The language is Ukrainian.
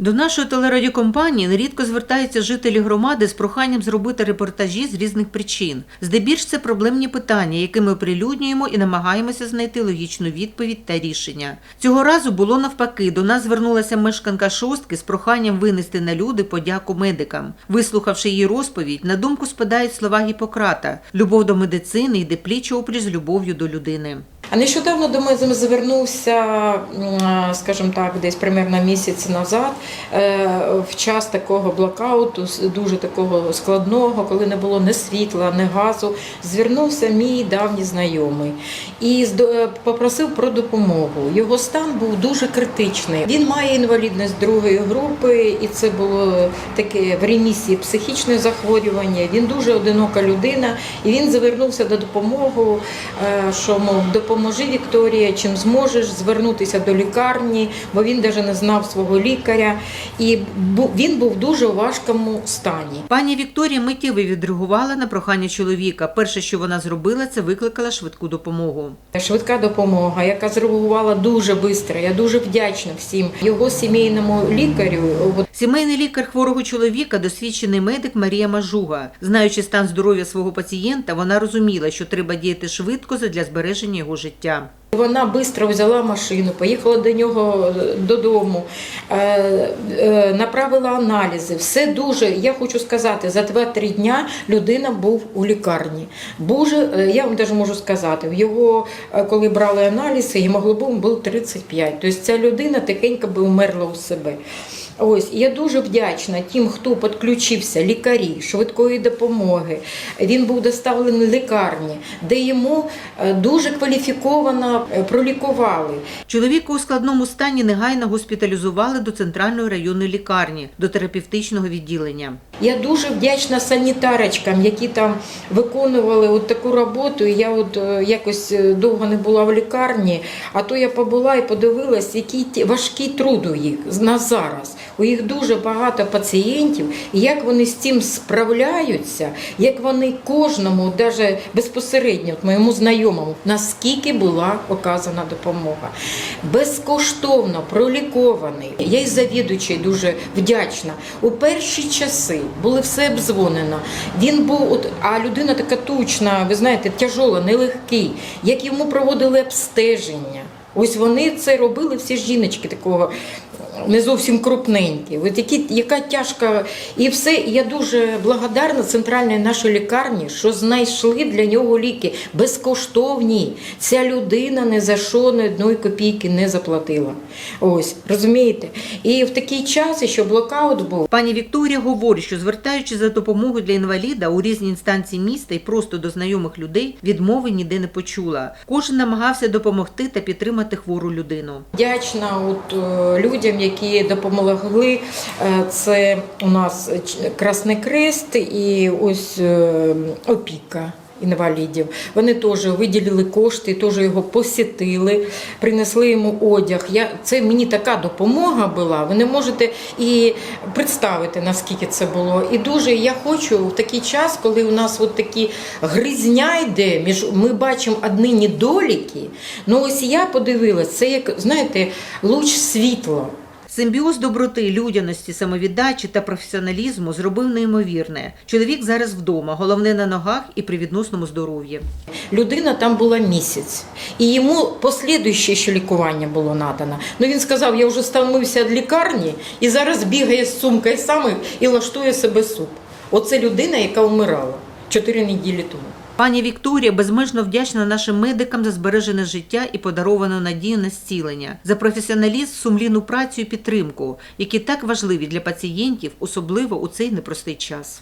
До нашої телерадіокомпанії нерідко звертаються жителі громади з проханням зробити репортажі з різних причин. Здебільш це проблемні питання, які ми оприлюднюємо і намагаємося знайти логічну відповідь та рішення. Цього разу було навпаки. До нас звернулася мешканка шостки з проханням винести на люди подяку медикам. Вислухавши її розповідь, на думку спадають слова Гіппократа: любов до медицини йде пліч опліч з любов'ю до людини. А нещодавно до мене звернувся, скажімо так, десь примерно місяць назад, е, в час такого блокауту, дуже такого складного, коли не було ні світла, ні газу. Звернувся мій давній знайомий і е, попросив про допомогу. Його стан був дуже критичний. Він має інвалідність другої групи, і це було таке в ремісії психічне захворювання. Він дуже одинока людина, і він звернувся до допомоги, е, що мов допоможи Вікторія, чим зможеш звернутися до лікарні, бо він навіть не знав свого лікаря. І він був дуже у важкому стані. Пані Вікторія миттєво відреагувала на прохання чоловіка. Перше, що вона зробила, це викликала швидку допомогу. Швидка допомога, яка зреагувала дуже швидко. Я дуже вдячна всім його сімейному лікарю. Сімейний лікар хворого чоловіка, досвідчений медик Марія Мажуга. Знаючи стан здоров'я свого пацієнта, вона розуміла, що треба діяти швидко для збереження його життя. Вона швидко взяла машину, поїхала до нього е, додому, е, е, направила аналізи. Все дуже, я хочу сказати, за 2-3 дня людина був у лікарні. Боже, я вам навіть можу сказати, в його, коли брали аналізи, гемоглобін був 35. Тобто ця людина тихенько би умерла у себе. Ось я дуже вдячна тим, хто підключився, лікарі, швидкої допомоги. Він був доставлений в лікарні, де йому е, дуже кваліфіковано е, пролікували. Чоловіка у складному стані негайно госпіталізували до центральної районної лікарні, до терапевтичного відділення. Я дуже вдячна санітарочкам, які там виконували от таку роботу. Я от е, якось довго не була в лікарні, а то я побула і подивилась, який важкий труд у їх на зараз. У їх дуже багато пацієнтів, і як вони з цим справляються, як вони кожному, навіть безпосередньо от моєму знайомому, наскільки була оказана допомога. Безкоштовно пролікований. Я й завідуючий дуже вдячна. У перші часи були все обдзвонено. Він був, от, а людина така тучна, ви знаєте, тяжола, нелегкий, як йому проводили обстеження. Ось вони це робили всі жіночки такого не зовсім крупненькі. От які, яка тяжка. І все. Я дуже благодарна центральній нашій лікарні, що знайшли для нього ліки безкоштовні. Ця людина не за що ні одної копійки не заплатила. Ось, розумієте? І в такий час, що блокаут був, Пані Вікторія говорить, що звертаючись за допомогою для інваліда у різні інстанції міста і просто до знайомих людей, відмови ніде не почула. Кожен намагався допомогти та підтримати хвору людину. Вдячна от, е, людям, які допомогли. Е, Це у нас Красний Крест і ось е, опіка. Інвалідів вони теж виділили кошти, теж його посітили, принесли йому одяг. Я це мені така допомога була. Ви не можете і представити наскільки це було. І дуже я хочу в такий час, коли у нас от такі гризня йде, між ми бачимо одні недоліки. Ну ось я подивилась, це як знаєте, луч світла. Симбіоз доброти, людяності, самовіддачі та професіоналізму зробив неймовірне. Чоловік зараз вдома, головне на ногах і при відносному здоров'ї. Людина там була місяць, і йому послідуюче ще лікування було надано. Ну він сказав: я вже стомився від лікарні і зараз бігає з сумкою саме і лаштує себе суп. Оце людина, яка вмирала чотири неділі тому. Пані Вікторія безмежно вдячна нашим медикам за збережене життя і подаровану надію на зцілення, за професіоналізм, сумлінну працю і підтримку, які так важливі для пацієнтів, особливо у цей непростий час.